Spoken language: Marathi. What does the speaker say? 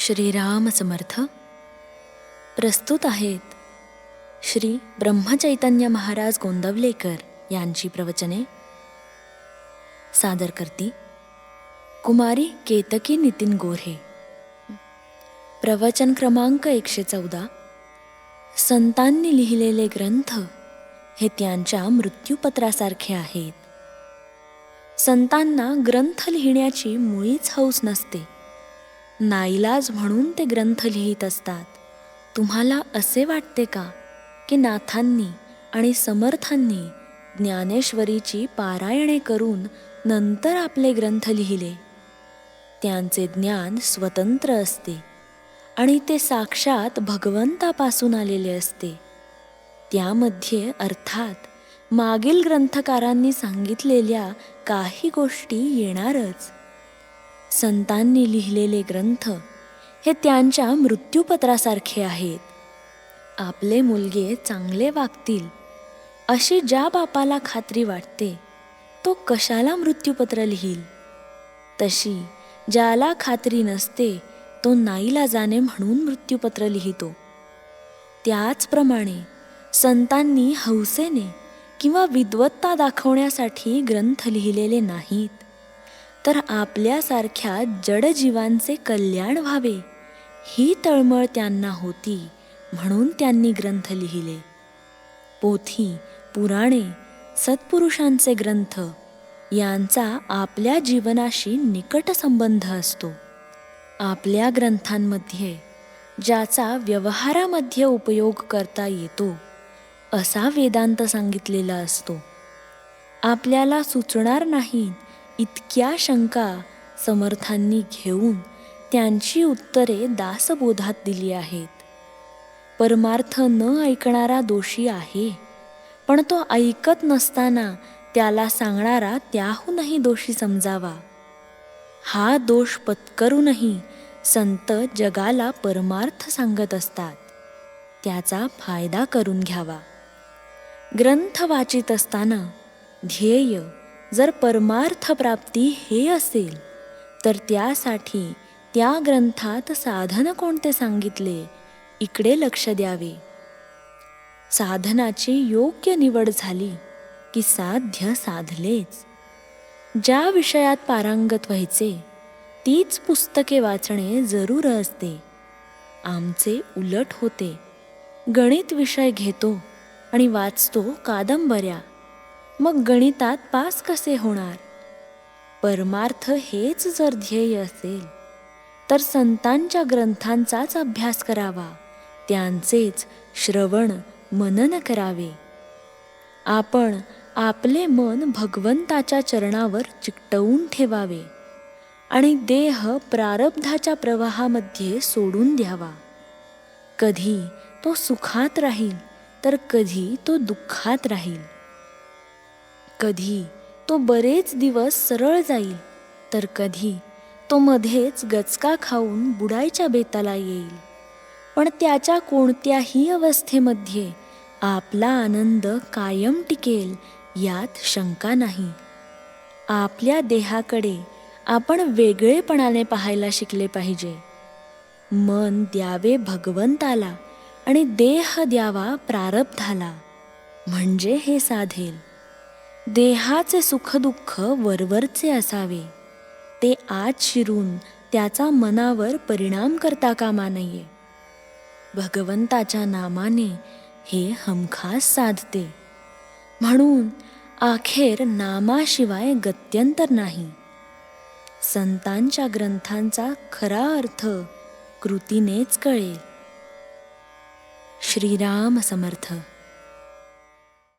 श्रीराम समर्थ प्रस्तुत आहेत श्री ब्रह्मचैतन्य महाराज गोंदवलेकर यांची प्रवचने. सादर करती कुमारी केतकी नितीन गोऱ्हे. प्रवचन क्रमांक एकशे चौदा. संतांनी लिहिलेले ग्रंथ हे त्यांच्या मृत्यूपत्रासारखे आहेत. संतांना ग्रंथ लिहिण्याची मुळीच हौस नसते. नाईलाज म्हणून ते ग्रंथ लिहित असतात. तुम्हाला असे वाटते का की नाथांनी आणि समर्थांनी ज्ञानेश्वरीची पारायणे करून नंतर आपले ग्रंथ लिहिले? त्यांचे ज्ञान स्वतंत्र असते आणि ते साक्षात भगवंतापासून आलेले असते. त्यामध्ये अर्थात मागील ग्रंथकारांनी सांगितलेल्या काही गोष्टी येणारच. संतांनी लिहिलेले ग्रंथ हे त्यांच्या मृत्यूपत्रासारखे आहेत. आपले मुलगे चांगले वागतील अशी ज्या बापाला खात्री वाटते तो कशाला मृत्यूपत्र लिहील? तशी ज्याला खात्री नसते तो नाईला जाणे म्हणून मृत्यूपत्र लिहितो. त्याचप्रमाणे संतांनी हौसेने किंवा विद्वत्ता दाखवण्यासाठी ग्रंथ लिहिलेले नाहीत. तर आपल्यासारख्या जडजीवांचे कल्याण व्हावे. ही तळमळ त्यांना होती म्हणून त्यांनी ग्रंथ लिहिले. पोथी पुराणे सत्पुरुषांचे ग्रंथ यांचा आपल्या जीवनाशी निकट संबंध असतो. आपल्या ग्रंथांमध्ये ज्याचा व्यवहारामध्ये उपयोग करता येतो असा वेदांत सांगितलेला असतो. आपल्याला सुचणार नाहीत इतक्या शंका समर्थांनी घेऊन त्यांची उत्तरे दासबोधात दिली आहेत. परमार्थ न ऐकणारा दोषी आहे पण तो ऐकत नसताना त्याला सांगणारा त्याहूनही दोषी समजावा. हा दोष पत्करूनही संत जगाला परमार्थ सांगत असतात. त्याचा फायदा करून घ्यावा. ग्रंथ वाचित असताना ध्येय जर परमार्थ प्राप्ती हे असेल तर त्यासाठी त्या ग्रंथात साधन कोणते सांगितले? इकडे लक्ष द्यावे. साधनाची योग्य निवड झाली की साध्य साधलेच. ज्या विषयात पारंगत व्हायचे तीच पुस्तके वाचणे जरूर असते. आमचे उलट होते. गणित विषय घेतो आणि वाचतो कादंबऱ्या. मग गणितात पास कसे होणार? परमार्थ हेच जर ध्येय असेल तर संतांच्या ग्रंथांचाच अभ्यास करावा. त्यांचेच श्रवण मनन करावे. आपण आपले मन भगवंताच्या चरणावर चिकटवून ठेवावे आणि देह प्रारब्धाच्या प्रवाहामध्ये सोडून द्यावा. कधी तो सुखात राहील तर कधी तो दुःखात राहील. कधी तो बरेच दिवस सरळ जाईल तर कधी तो मध्येच गचका खाऊन बुडायच्या बेताला येईल. पण त्याच्या कोणत्याही अवस्थेमध्ये आपला आनंद कायम टिकेल यात शंका नाही. आपल्या देहाकडे आपण वेगळेपणाने पाहायला शिकले पाहिजे. मन द्यावे भगवंताला आणि देह द्यावा प्रारब्धाला. म्हणजे हे साधेल. देहाचे सुखदुःख वरवरचे असावे. ते आत शिरून त्याचा मनावर परिणाम करता कामा नये. भगवंताच्या नामाने हे हमखास साधते. म्हणून अखेर नामाशिवाय गत्यंतर नाही. संतांच्या ग्रंथांचा खरा अर्थ कृतीनेच कळेल. श्रीराम समर्थ.